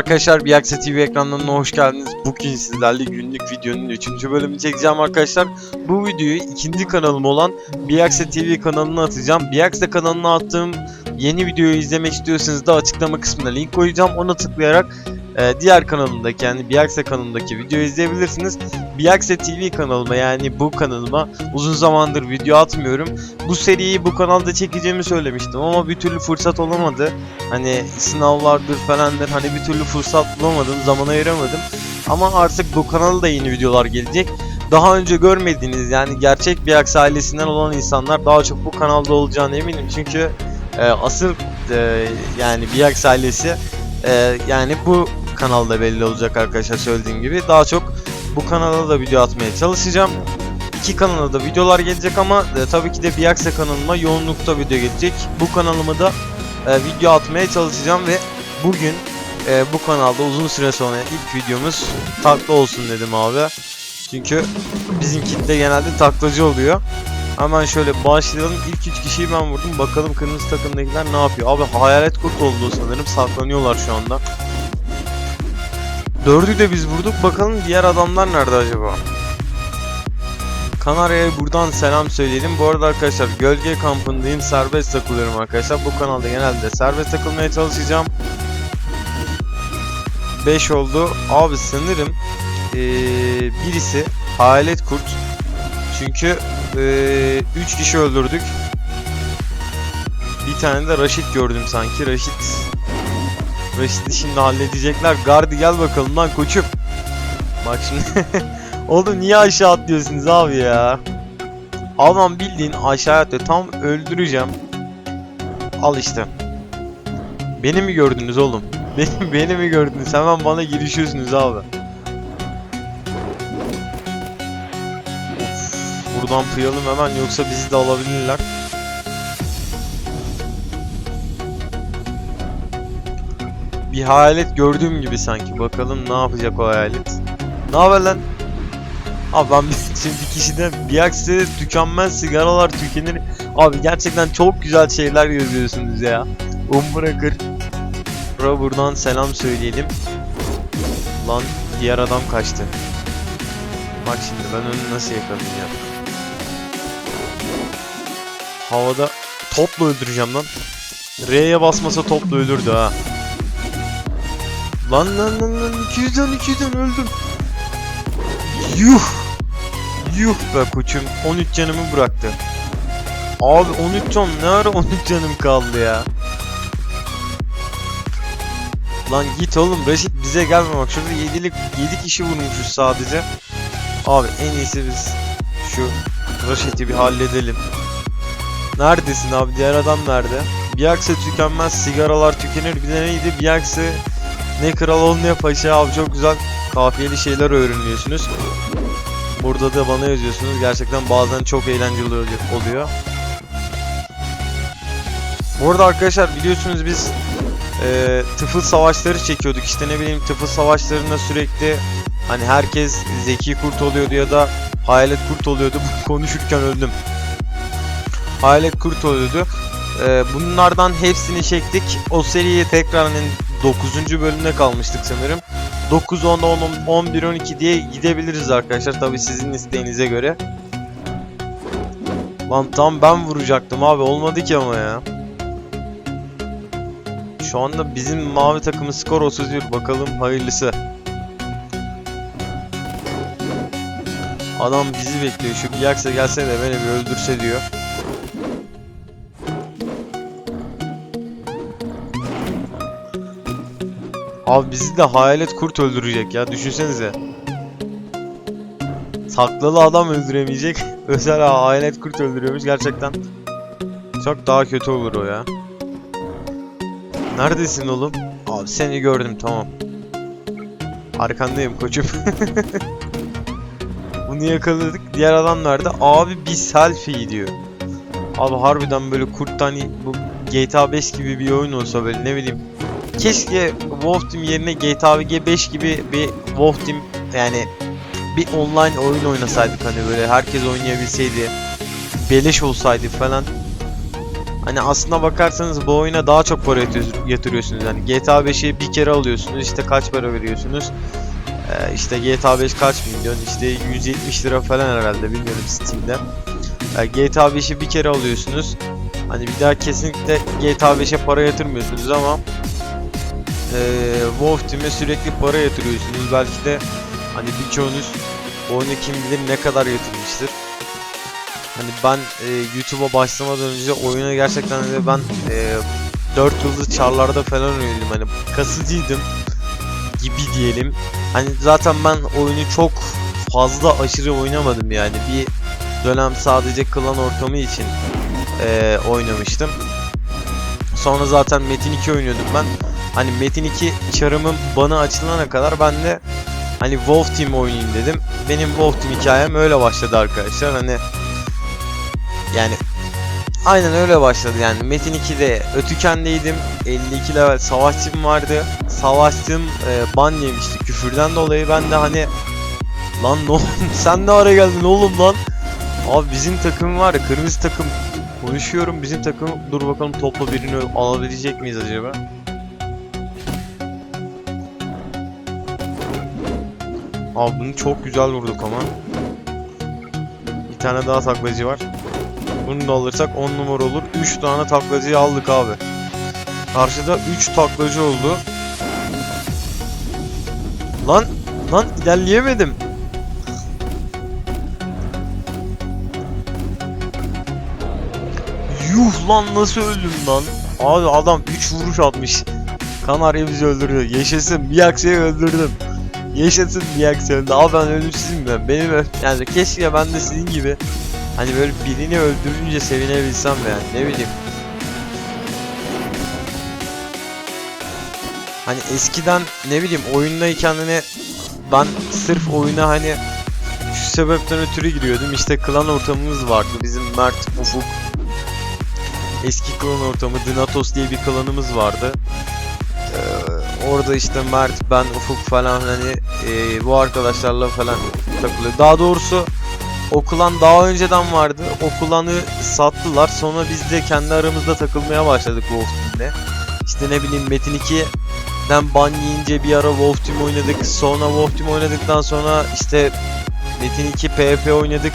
arkadaşlar, Biyaksa TV ekranlarına hoş geldiniz. Bugün sizlerle günlük videonun 3. bölümünü çekeceğim arkadaşlar. Bu videoyu ikinci kanalım olan Biyaksa TV kanalına atacağım. Biyaksa kanalına attığım yeni videoyu izlemek istiyorsanız da açıklama kısmına link koyacağım. Ona tıklayarak e, diğer kanalımdaki yani Biyaksa kanalındaki videoyu izleyebilirsiniz. Biyaksa TV kanalıma yani bu kanalıma uzun zamandır video atmıyorum. Bu seriyi bu kanalda çekeceğimi söylemiştim ama bir türlü fırsat olamadı. Hani sınavlardır falandır hani bir türlü fırsat bulamadım, zaman ayıramadım. Ama artık bu kanalda yeni videolar gelecek. Daha önce görmediğiniz yani gerçek bir aks ailesinden olan insanlar daha çok bu kanalda olacağına eminim. Çünkü e, asıl e, yani bir aks ailesi e, yani bu kanalda belli olacak arkadaşlar söylediğim gibi. Daha çok bu kanala da video atmaya çalışacağım. İki kanala da videolar gelecek ama e, tabii ki de Biyaksa kanalıma yoğunlukta video gelecek. Bu kanalıma da e, video atmaya çalışacağım ve bugün e, bu kanalda uzun süre sonra ilk videomuz takla olsun dedim abi. Çünkü bizim kitle genelde taklacı oluyor. Hemen şöyle başlayalım. İlk üç kişiyi ben vurdum. Bakalım kırmızı takımdakiler ne yapıyor? Abi hayalet kurt oldu sanırım. Saklanıyorlar şu anda. Dördü de biz vurduk. Bakalım diğer adamlar nerede acaba? Kanarya'ya buradan selam söyleyelim. Bu arada arkadaşlar gölge kampındayım. Serbest takılıyorum arkadaşlar. Bu kanalda genelde serbest takılmaya çalışacağım. 5 oldu. Abi sanırım ee, birisi hayalet kurt. Çünkü 3 kişi öldürdük. Bir tane de Raşit gördüm sanki. Raşit Raşit'i şimdi halledecekler. Gardi gel bakalım lan koçum. Bak şimdi Oğlum niye aşağı atlıyorsunuz abi ya? Adam bildiğin aşağı atlıyor. Tam öldüreceğim. Al işte. Beni mi gördünüz oğlum? Beni, beni mi gördünüz? Hemen bana girişiyorsunuz abi. Of, buradan pıyalım hemen yoksa bizi de alabilirler. Bir hayalet gördüğüm gibi sanki. Bakalım ne yapacak o hayalet. Ne haber lan? Abi ben şimdi kişiden bir aksi tükenmez sigaralar tükenir. Abi gerçekten çok güzel şeyler yazıyorsunuz ya. Um bırakır. Bura buradan selam söyleyelim. Lan diğer adam kaçtı. Bak şimdi ben onu nasıl yakalayacağım. Havada topla öldüreceğim lan. R'ye basmasa topla ölürdü ha. Lan lan lan lan 200'den 200'den öldüm. Yuh. Yuh be koçum 13 canımı bıraktı. Abi 13 can ne ara 13 canım kaldı ya. Lan git oğlum Reşit bize gelme bak şurada 7'lik 7 kişi vurmuşuz sadece. Abi en iyisi biz şu Reşit'i bir halledelim. Neredesin abi diğer adam nerede? Bir akse tükenmez sigaralar tükenir bir de neydi bir akse ne kral ol ne paşa abi çok güzel kafiyeli şeyler öğreniyorsunuz. Burada da bana yazıyorsunuz. Gerçekten bazen çok eğlenceli oluyor. Bu arada arkadaşlar biliyorsunuz biz e, tıfıl savaşları çekiyorduk. İşte ne bileyim tıfıl savaşlarında sürekli hani herkes zeki kurt oluyordu ya da hayalet kurt oluyordu. Konuşurken öldüm. Hayalet kurt oluyordu. E, bunlardan hepsini çektik. O seriye tekrar hani 9. bölümde kalmıştık sanırım. 9, 10, 10, 11, 12 diye gidebiliriz arkadaşlar. Tabi sizin isteğinize göre. Lan tam ben vuracaktım abi. Olmadı ki ama ya. Şu anda bizim mavi takımın skor 31. Bakalım hayırlısı. Adam bizi bekliyor. Şu Biyaksa gelse de beni bir öldürse diyor. Abi bizi de hayalet kurt öldürecek ya düşünsenize. Saklalı adam öldüremeyecek. Özel hayalet kurt öldürüyormuş gerçekten. Çok daha kötü olur o ya. Neredesin oğlum? Abi seni gördüm tamam. Arkandayım koçum. Bunu yakaladık. Diğer adam nerede? Abi bir selfie diyor. Abi harbiden böyle kurt hani bu GTA 5 gibi bir oyun olsa böyle ne bileyim keşke Wolf Team yerine GTA VG 5 gibi bir Wolf Team yani bir online oyun oynasaydık hani böyle herkes oynayabilseydi beleş olsaydı falan Hani aslına bakarsanız bu oyuna daha çok para yatırıyorsunuz. Yani GTA 5'i bir kere alıyorsunuz işte kaç para veriyorsunuz? Ee, işte GTA 5 kaç milyon? İşte 170 lira falan herhalde bilmiyorum Steam'de. Ee, GTA 5'i bir kere alıyorsunuz. Hani bir daha kesinlikle GTA 5'e para yatırmıyorsunuz ama eee WoW Team'e sürekli para yatırıyorsunuz. Belki de hani birçoğunuz oyunu kim bilir ne kadar yatırmıştır. Hani ben eee, YouTube'a başlamadan önce oyuna gerçekten de ben eee 4 yıldız çarlarda falan oynuyordum. Hani kasıcıydım gibi diyelim. Hani zaten ben oyunu çok fazla aşırı oynamadım yani. Bir dönem sadece klan ortamı için eee, oynamıştım. Sonra zaten Metin 2 oynuyordum ben. Hani Metin 2 çarımın bana açılana kadar ben de hani Wolf Team oynayayım dedim. Benim Wolf Team hikayem öyle başladı arkadaşlar. Hani yani aynen öyle başladı yani. Metin 2'de Ötüken'deydim. 52 level savaşçım vardı. Savaşçım e, ban yemişti küfürden dolayı. Ben de hani lan ne sen ne ara geldin oğlum lan? Abi bizim takım var ya kırmızı takım konuşuyorum bizim takım dur bakalım topla birini alabilecek miyiz acaba? Abi bunu çok güzel vurduk ama. Bir tane daha taklacı var. Bunu da alırsak 10 numara olur. 3 tane taklacıyı aldık abi. Karşıda 3 taklacı oldu. Lan lan ilerleyemedim. Yuh lan nasıl öldüm lan? Abi adam 3 vuruş atmış. Kanarya bizi öldürdü. Yaşasın bir aksiyi öldürdüm. Yaşasın öldü. Abi ben ölümsüzüm ben. Benim yani keşke ben de sizin gibi hani böyle birini öldürünce sevinebilsem yani ne bileyim. Hani eskiden ne bileyim oyundayken hani ben sırf oyuna hani şu sebepten ötürü giriyordum. İşte klan ortamımız vardı. Bizim Mert, Ufuk, eski klan ortamı Dynatos diye bir klanımız vardı. Orada işte Mert, ben, Ufuk falan hani e, bu arkadaşlarla falan takılıyor. Daha doğrusu o klan daha önceden vardı. O klanı sattılar. Sonra biz de kendi aramızda takılmaya başladık Wolf Team'le. İşte ne bileyim Metin 2'den ban yiyince bir ara Wolf Team oynadık. Sonra Wolf Team oynadıktan sonra işte Metin 2 PvP oynadık.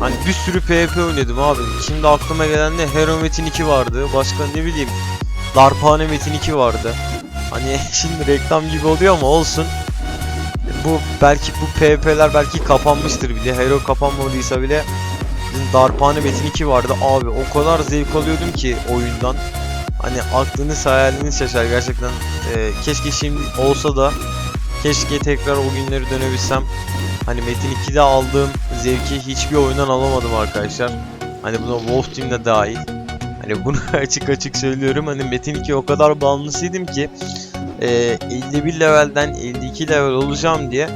Hani bir sürü PvP oynadım abi. Şimdi aklıma gelen de Hero Metin 2 vardı. Başka ne bileyim. Darphane Metin 2 vardı. Hani şimdi reklam gibi oluyor ama olsun. Bu belki bu PvP'ler belki kapanmıştır bile. Hero kapanmadıysa bile bizim Darphane Metin 2 vardı. Abi o kadar zevk alıyordum ki oyundan. Hani aklınız hayaliniz şaşar gerçekten. Ee, keşke şimdi olsa da keşke tekrar o günleri dönebilsem. Hani Metin 2'de aldığım zevki hiçbir oyundan alamadım arkadaşlar. Hani buna Wolf Team de dahil. Hani bunu açık açık söylüyorum. Hani Metin 2 o kadar bağımlısıydım ki e, 51 levelden 52 level olacağım diye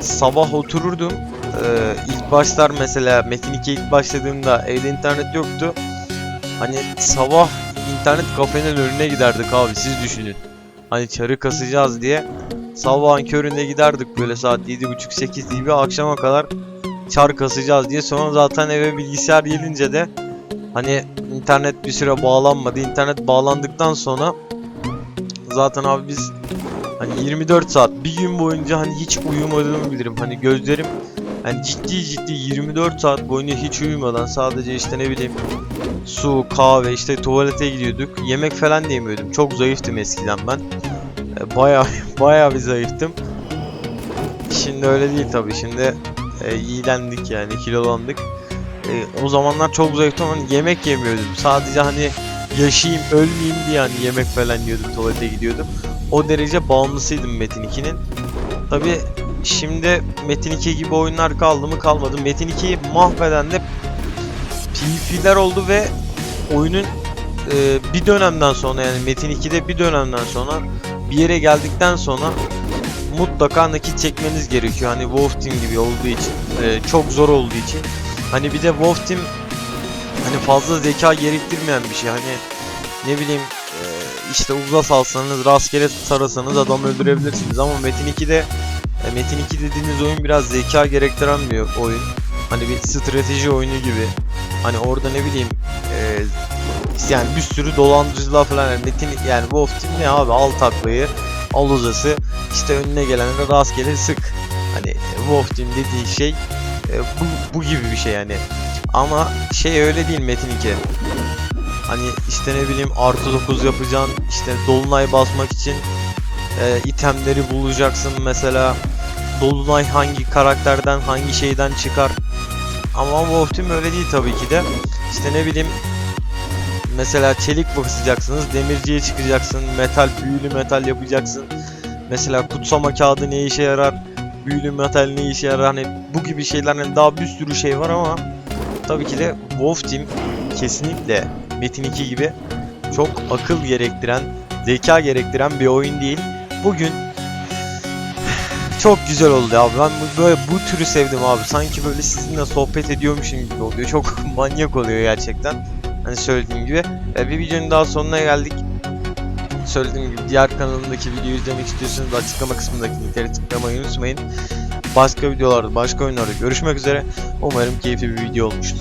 sabah otururdum. E, ilk başlar mesela Metin 2 ilk başladığımda evde internet yoktu. Hani sabah internet kafenin önüne giderdik abi siz düşünün. Hani çarı kasacağız diye sabahın köründe giderdik böyle saat 7.30-8 gibi akşama kadar çar kasacağız diye sonra zaten eve bilgisayar gelince de hani internet bir süre bağlanmadı. İnternet bağlandıktan sonra zaten abi biz hani 24 saat bir gün boyunca hani hiç uyumadığımı bilirim. Hani gözlerim hani ciddi ciddi 24 saat boyunca hiç uyumadan sadece işte ne bileyim su, kahve, işte tuvalete gidiyorduk. Yemek falan yemiyordum. Çok zayıftım eskiden ben. E, Baya baya bir zayıftım. Şimdi öyle değil tabii. Şimdi e, iyilendik yani kilolandık. E, o zamanlar çok zayıftım hani yemek yemiyordum. Sadece hani yaşayayım, ölmeyeyim diye hani yemek falan yiyordum, tuvalete gidiyordum. O derece bağımlısıydım Metin 2'nin. Tabi şimdi Metin 2 gibi oyunlar kaldı mı kalmadı. Metin 2'yi mahveden de PvP'ler oldu ve oyunun e, bir dönemden sonra yani Metin 2'de bir dönemden sonra bir yere geldikten sonra mutlaka nakit çekmeniz gerekiyor. Hani Wolf Team gibi olduğu için, e, çok zor olduğu için. Hani bir de Wolf Team hani fazla zeka gerektirmeyen bir şey. Hani ne bileyim e, işte uza salsanız, rastgele tarasanız adam öldürebilirsiniz ama Metin 2'de e, Metin 2 dediğiniz oyun biraz zeka gerektiren bir oyun. Hani bir strateji oyunu gibi. Hani orada ne bileyim Ee, yani bir sürü dolandırıcılar falan yani Metin yani Wolf Team ne abi al taklayı al uzası işte önüne gelenlere rastgele sık. Hani e, Wolf Team dediği şey e, bu, bu gibi bir şey yani. Ama şey öyle değil Metin 2. Hani işte ne bileyim artı 9 yapacaksın işte dolunay basmak için e, itemleri bulacaksın mesela. Dolunay hangi karakterden hangi şeyden çıkar? Ama Wolf Team öyle değil tabii ki de. İşte ne bileyim mesela çelik basacaksınız demirciye çıkacaksın metal büyülü metal yapacaksın. Mesela kutsama kağıdı ne işe yarar büyülü metal ne işe yarar hani bu gibi şeyler hani daha bir sürü şey var ama tabii ki de Wolf Team kesinlikle Metin 2 gibi çok akıl gerektiren, zeka gerektiren bir oyun değil. Bugün çok güzel oldu abi. Ben böyle bu türü sevdim abi. Sanki böyle sizinle sohbet ediyormuşum gibi oluyor. Çok manyak oluyor gerçekten. Hani söylediğim gibi. E, bir videonun daha sonuna geldik. Söylediğim gibi diğer kanalımdaki videoyu izlemek istiyorsanız açıklama kısmındaki linkleri tıklamayı unutmayın. Başka videolarda, başka oyunlarda görüşmek üzere. Umarım keyifli bir video olmuştur.